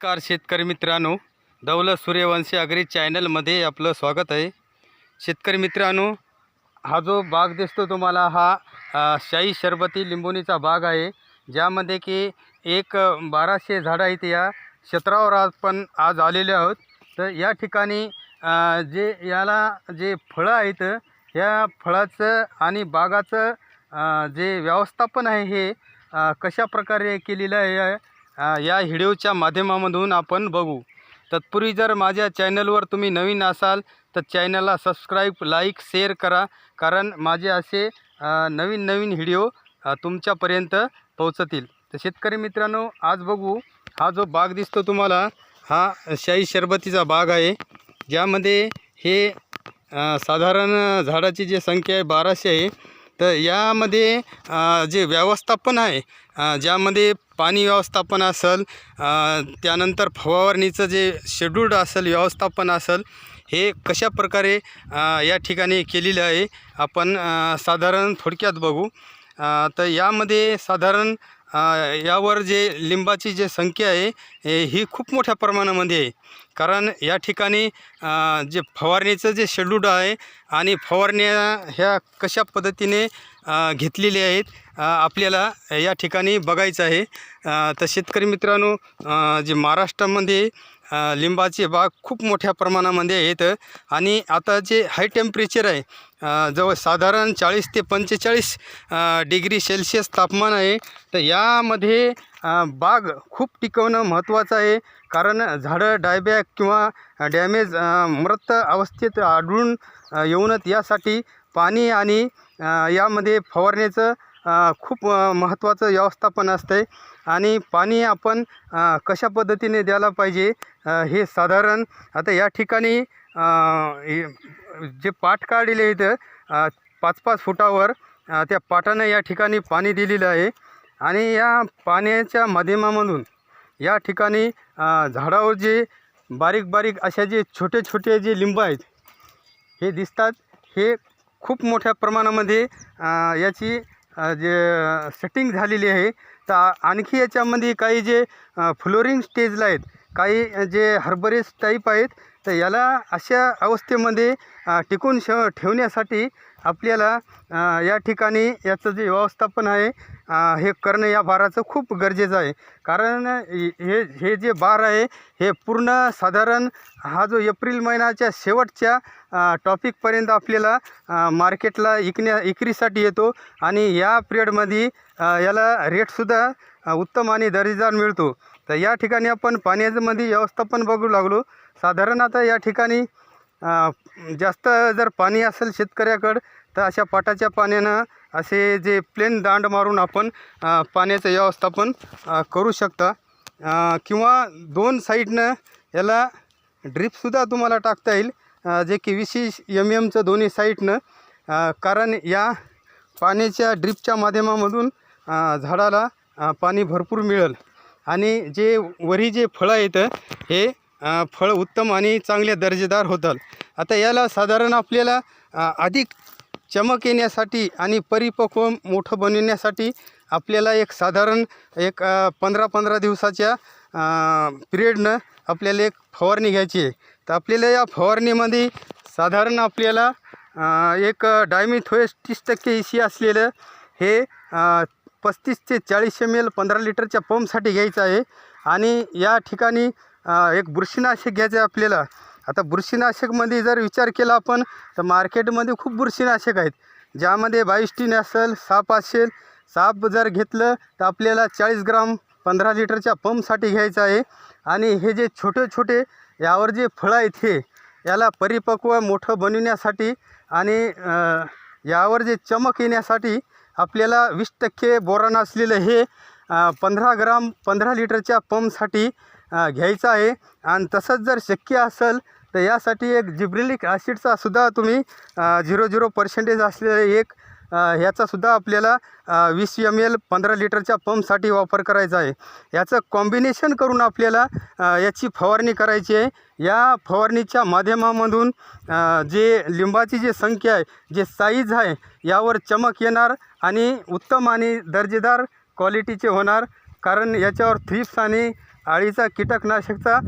नमस्कार शेतकरी मित्रांनो दौलत सूर्यवंशी अग्री चॅनलमध्ये आपलं स्वागत आहे. शेतकरी मित्रांनो हा जो बाग दिसतो तुम्हाला हा शाही शरबती लिंबोणीचा बाग आहे. ज्यामध्ये की एक बाराशे झाडं आहेत या क्षेत्रावर आज पण आज आलेले आहोत. तर या ठिकाणी जे याला जे फळं आहेत या फळाचं आणि बागाचं जे व्यवस्थापन आहे हे कशा प्रकारे केलेलं आहे या व्हिडिओच्या माध्यमामधून आपण बघू. तत्पूर्वी जर माझ्या चॅनलवर तुम्ही नवीन असाल तर चॅनलला सबस्क्राईब लाईक शेअर करा. कारण माझे असे नवीन नवीन व्हिडिओ तुमच्यापर्यंत पोहोचतील. तर शेतकरी मित्रांनो आज बघू. हा जो बाग दिसतो तुम्हाला हा शाही शरबतीचा बाग आहे. ज्यामध्ये हे साधारण झाडाची जी संख्या आहे बाराशे आहे. तर यामध्ये जे व्यवस्थापन आहे ज्यामध्ये पाणी व्यवस्थापन असेल त्यानंतर फवारणीचं जे शेड्यूल्ड असेल व्यवस्थापन असेल हे कशा प्रकारे या ठिकाणी केलेलं आहे आपण साधारण थोडक्यात बघू. तर यामध्ये साधारण यावर जे लिंबाची जे संख्या आहे ही खूप मोठ्या प्रमाणामध्ये आहे. कारण या ठिकाणी जे फवारणीचं जे शेड्यूल आहे आणि फवारण्या ह्या कशा पद्धतीने अ, घेतलेल्या आहेत आपल्याला या ठिकाणी बघायचं आहे. तर शेतकरी मित्रांनो जे महाराष्ट्रामध्ये लिंबाचे बाग खूप मोठ्या प्रमाणामध्ये आहेत. आणि आता जे हाय टेम्परेचर आहे जवळ साधारण चाळीस ते पंचेचाळीस डिग्री सेल्सिअस तापमान आहे. तर यामध्ये बाग खूप टिकवणं महत्त्वाचं आहे. कारण झाडं डायबॅक किंवा डॅमेज मृत अवस्थेत आढळून येऊनच यासाठी पाणी आणि यामध्ये फवारण्याचं खूप महत्त्वाचं व्यवस्थापन असतं आहे आणि पाणी आपण कशा पद्धतीने द्यायला पाहिजे हे साधारण आता या ठिकाणी जे पाट काढलेले आहेत पाच पाच फुटावर त्या पाटानं या ठिकाणी पाणी दिलेलं आहे. आणि या पाण्याच्या माध्यमामधून या ठिकाणी झाडावर जे बारीक बारीक अशा जे छोटे छोटे जे लिंब आहेत हे दिसतात. हे खूप मोठ्या प्रमाणामध्ये याची जे सेटिंग झालेली आहे तर आणखी याच्यामध्ये काही जे फ्लोरिंग स्टेजला आहेत काही जे हर्बरेस टाईप आहेत तर याला अशा अवस्थेमध्ये टिकून श ठेवण्यासाठी आपल्याला या ठिकाणी याचं जे व्यवस्थापन आहे हे करणं या बाराचं खूप गरजेचं आहे. कारण हे हे जे बार आहे हे पूर्ण साधारण हा जो एप्रिल महिन्याच्या शेवटच्या टॉपिकपर्यंत आपल्याला मार्केटला इकण्या विक्रीसाठी येतो आणि या पिरियडमध्ये याला रेटसुद्धा उत्तम आणि दर्जेदार मिळतो. तर या ठिकाणी आपण पाण्यामध्ये व्यवस्थापन बघू लागलो. साधारण आता या ठिकाणी जास्त जर पाणी असेल शेतकऱ्याकडं तर अशा पाटाच्या पाण्यानं असे जे प्लेन दांड मारून आपण पाण्याचं व्यवस्थापन करू शकता. किंवा दोन साईडनं याला ड्रीपसुद्धा तुम्हाला टाकता येईल. जे की विशेष एम एमचं दोन्ही साईडनं कारण या पाण्याच्या ड्रीपच्या माध्यमामधून झाडाला पाणी भरपूर मिळेल. आणि जे वरी जे फळं आहेत हे फळ उत्तम आणि चांगले दर्जेदार होतात. आता याला साधारण आपल्याला अधिक चमक येण्यासाठी आणि परिपक्व मोठं बनविण्यासाठी आपल्याला एक साधारण एक पंधरा पंधरा दिवसाच्या पिरियडनं आपल्याला एक फवारणी घ्यायची आहे. तर आपल्याला या फवारणीमध्ये साधारण आपल्याला एक एक डायमिथोएस तीस टक्के ई असलेलं हे पस्तीस ते चाळीस एम एल पंधरा लिटरच्या पंपसाठी घ्यायचं आहे. आणि या ठिकाणी एक बुरशीनाशक घ्यायचं आहे आपल्याला. आता बुरशीनाशकमध्ये जर विचार केला आपण तर मार्केटमध्ये खूप बुरशीनाशक आहेत. ज्यामध्ये बायोस्टीन असेल साप असेल साप जर घेतलं तर आपल्याला चाळीस ग्राम पंधरा लिटरच्या पंपसाठी घ्यायचं आहे. आणि हे जे छोटे छोटे यावर जे फळं आहेत हे याला परिपक्व मोठं बनविण्यासाठी आणि यावर जे चमक येण्यासाठी आपल्याला वीस टक्के बोरान असलेलं हे पंधरा ग्राम पंधरा लिटरच्या पंपसाठी घ्यायचं आहे. आणि तसंच जर शक्य असेल तर यासाठी एक जिब्रिलिक ॲसिडचा सुद्धा तुम्ही झिरो झिरो पर्सेंटेज असलेलं एक ह्याचासुद्धा आपल्याला वीस एम एल पंधरा लिटरच्या पंपसाठी वापर करायचा आहे. याचं कॉम्बिनेशन करून आपल्याला याची फवारणी करायची आहे. या फवारणीच्या माध्यमामधून जे लिंबाची जी संख्या आहे जे साईज आहे यावर चमक येणार. आणि उत्तम आणि दर्जेदार क्वालिटीचे होणार. कारण याच्यावर थ्रिप्स आणि आळीचा कीटकनाशकचा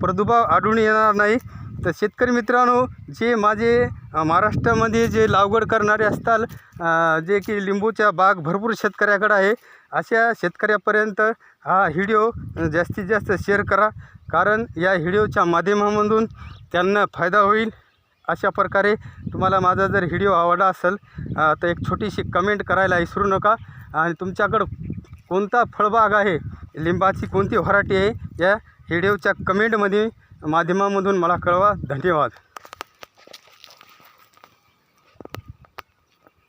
प्रादुर्भाव आढळून येणार नाही. तर शेतकरी मित्रांनो जे माझे महाराष्ट्रामध्ये जे लागवड करणारे असतात जे की लिंबूच्या बाग भरपूर शेतकऱ्याकडे आहे अशा शेतकऱ्यापर्यंत हा व्हिडिओ जास्तीत जास्त शेअर करा. कारण या व्हिडिओच्या माध्यमामधून त्यांना फायदा होईल. अशा प्रकारे तुम्हाला माझा जर व्हिडिओ आवडला असेल तर एक छोटीशी कमेंट करायला विसरू नका. आणि तुमच्याकडं कोणता फळबाग आहे लिंबाची कोणती व्हरायटी आहे या व्हिडिओच्या कमेंटमध्ये माध्यमामधून मला कळवा. धन्यवाद.